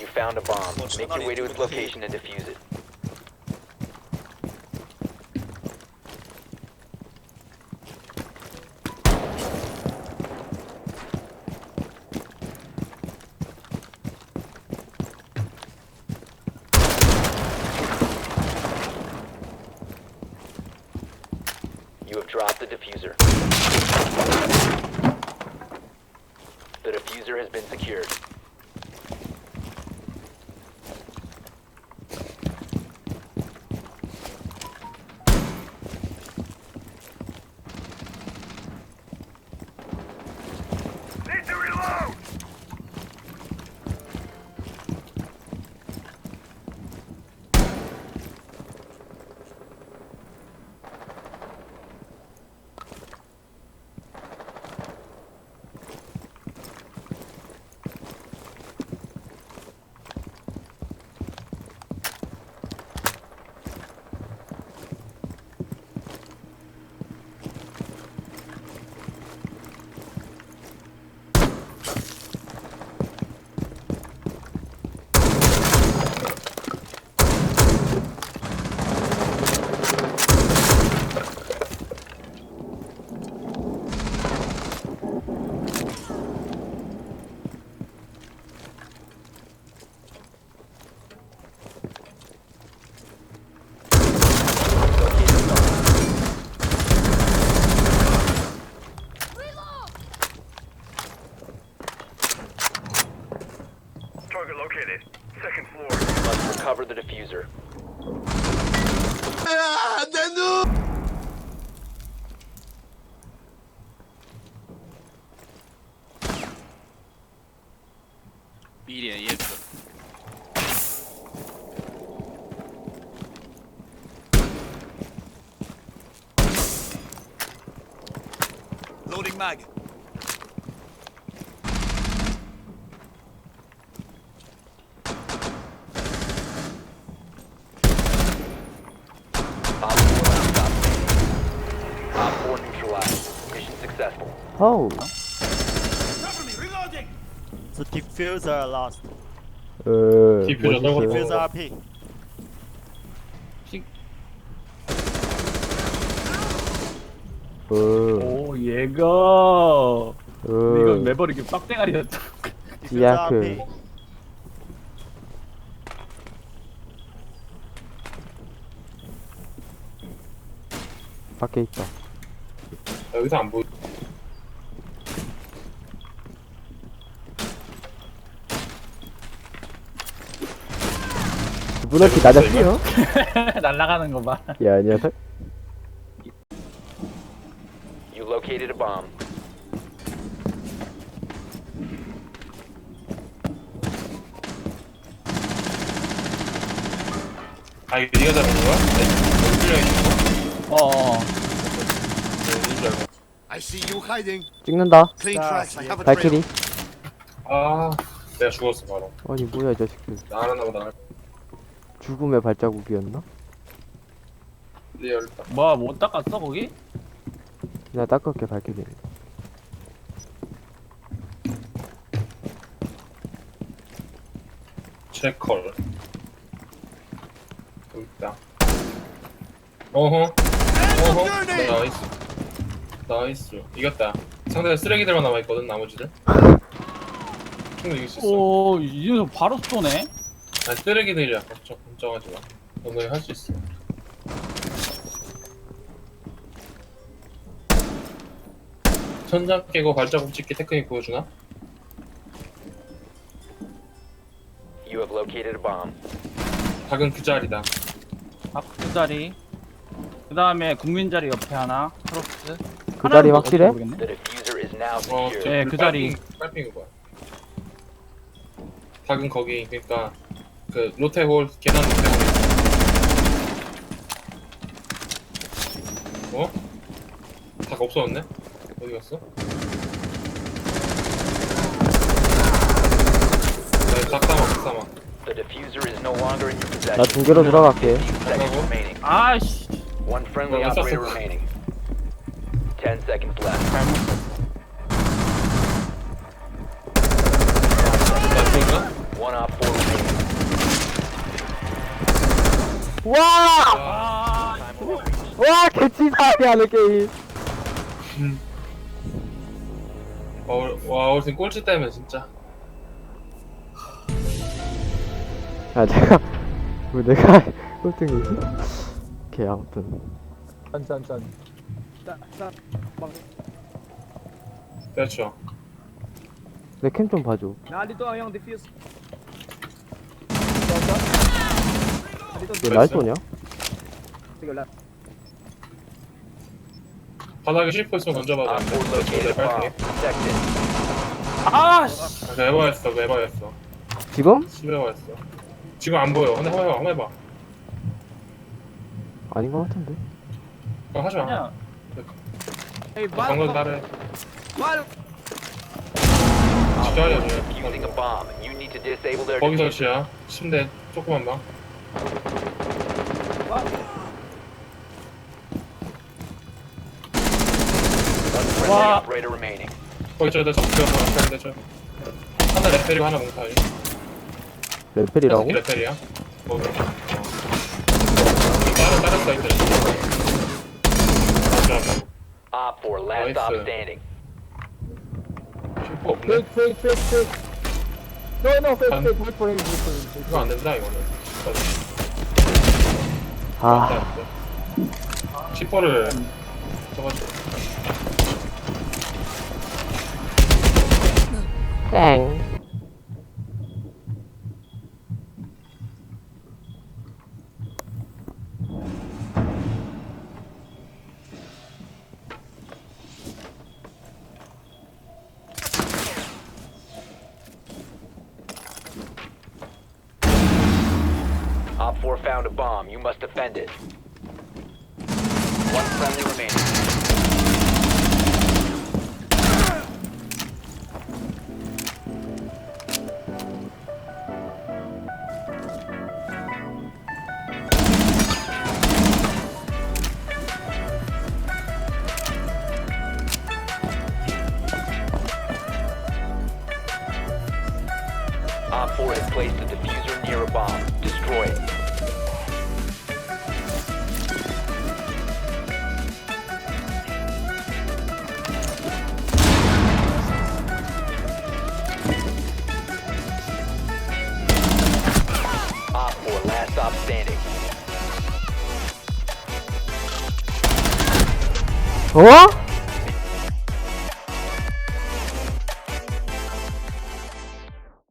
You found a bomb. Make your way to its location and defuse it. You have dropped the diffuser. The diffuser has been secured. Target located. Second floor. Must recover the diffuser. 미래 예스. 로딩 mag. Op 4 last stop standing. Op 4 neutralized. Mission Reloading! The diffuser lost. 어, 디퓨저. Diffuser RP. 어, 오 얘가 어, 이건 이렇게 빡대가리였다 Diffuser 야크. RP. 밖에 있다. 여기서 안 보이 문어키 낮았지요? 날아가는 거 봐 야, 이 녀석. You located a bomb. 아 이거 네가 잡은 거야? 내 뚫려 있는 거? 어어. 네, 이건 줄 알고 I see you hiding. 찍는다. Clean tracks. I have a 발키리. 아 내가 죽었어 바로 아니, 뭐야, 이 자식들. 나가나 보다 죽음의 발자국이었나? 리얼 뭐야 못 닦았어 거기? 나 닦을게, 발키리. 체컬. 여기 있다. 어허. 어허. 나이스. 나이스. 이겼다. 상대는 쓰레기들만 남아있거든 나머지들. 충분히 이길 수 있어. 오이 녀석 바로 쏘네. 아니 쓰레기들이야 걱정, 걱정하지 마 너는 할수 있어 천장 깨고 발자국 찍기 테크닉 보여주나? You have located a bomb. 닭은 그 자리다 아 그 자리. 그 다음에 국민 자리 옆에 하나. 크로스. 그 자리 확실해? The diffuser is now 어, secured. 네, 그 자리. 빨핑 거야 닭은 거기 그니까 그 로테홀 계단 로테홀 어? 닭 없어졌네? 어디 갔어? 네, 닭 삼아, 닭 삼아. The diffuser is no longer in your 나 possession. 중계로 돌아갈게. 15 seconds remaining. 아씨. One friendly that's operator also- remaining. 10 seconds left. 닭인가? One op 와! 아, 와, 개치사하게 하는 게임. 어, 와 오늘 꼴찌 때문에 진짜 아, 제가, 왜 내가 꼴등이지? 오케이, 아무튼. 그렇죠 내 캠 좀 봐줘. 얘날 쏘냐? 바닥에 씹고 있으면 던져봐도 Op 4 안돼 located a 내 bomb. 빨리 Protect it. 아, 씨. 그 에버였어 그 에버였어 지금? 지금 안 보여 한번 해봐 한번 해봐 아닌 것 같은데. 그거 하지 마 그냥. 정글 따래 Op 진짜 4 하려 is defusing a bomb. You need to disable their 거기 diffuser. 설치야 침대 조그만 방 friendly Wow. operator remaining. 거기 저기다 적혀서 근데 저 하나 레펠이고 하나 몽타이 레펠이라고? 레펠이야 거기 어. 다른 다른 사이트 잠깐만 Op 4, last Nice. stop standing. 슈퍼 없네 한- 이거 안 된다 이거는 아, 시퍼를 써가지고 땡. Op 4 found a bomb. You must defend it. One friendly remaining. Op 4 has placed a diffuser near a bomb. Destroy it. Last stop standing. 어?